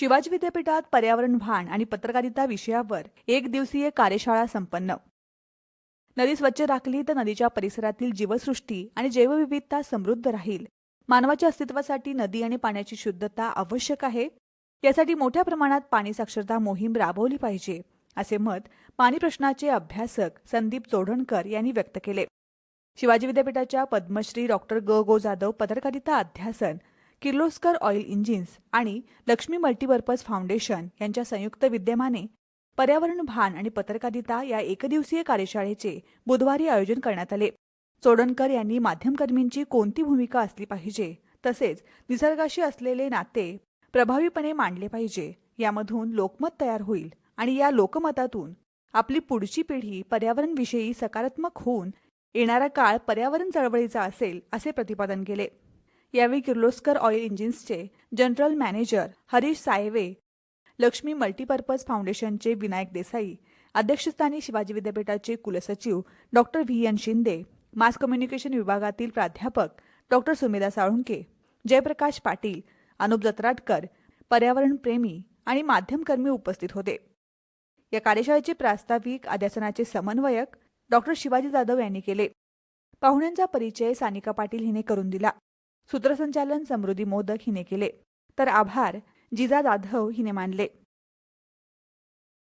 शिवाजी विद्यापीठात पर्यावरण भान आणि पत्रकारिता विषयावर एक दिवसीय कार्यशाळा संपन्न. नदी स्वच्छ राखली तर नदीच्या परिसरातील जीवसृष्टी आणि जैवविविधता समृद्ध राहील. मानवाच्या अस्तित्वासाठी नदी आणि पाण्याची शुद्धता आवश्यक आहे. यासाठी मोठ्या प्रमाणात पाणी साक्षरता मोहीम राबवली पाहिजे असे मत पाणी प्रश्नाचे अभ्यासक संदीप चोडणकर यांनी व्यक्त केले. शिवाजी विद्यापीठाच्या पद्मश्री डॉक्टर ग. गो. जाधव पत्रकारिता अध्यासन किर्लोस्कर ऑइल इंजिन्स आणि लक्ष्मी मल्टीपर्पज फाउंडेशन यांच्या संयुक्त विद्यमाने पर्यावरण भान आणि पत्रकारिता या एकदिवसीय कार्यशाळेचे बुधवारी आयोजन करण्यात आले. चोडणकर यांनी माध्यमकर्मींची कोणती भूमिका असली पाहिजे तसेच निसर्गाशी असलेले नाते प्रभावीपणे मांडले पाहिजे यामधून लोकमत तयार होईल आणि या लोकमतातून आपली पुढची पिढी पर्यावरणविषयी सकारात्मक होऊन येणारा काळ पर्यावरण चळवळीचा असेल असे प्रतिपादन केले. यावेळी Kirloskar oil इंजिन्सचे general manager Harish Saiwe Lakshmi multipurpose फाउंडेशनचे विनायक देसाई अध्यक्षस्थानी शिवाजी विद्यापीठाचे कुलसचिव doctor V N Shinde mass communication विभागातील प्राध्यापक डॉक्टर सुमेधा साळुंके जयप्रकाश पाटील अनुप जत्राटकर पर्यावरणप्रेमी आणि माध्यमकर्मी उपस्थित होते. या कार्यशाळेचे प्रास्ताविक अध्यासनाचे समन्वयक डॉक्टर शिवाजी जाधव यांनी केले. पाहुण्यांचा परिचय सानिका पाटील हिने करून दिला. सूत्रसंचालन समृद्धी मोदक हिने केले. तर आभार. जिजा जाधव हिने मानले.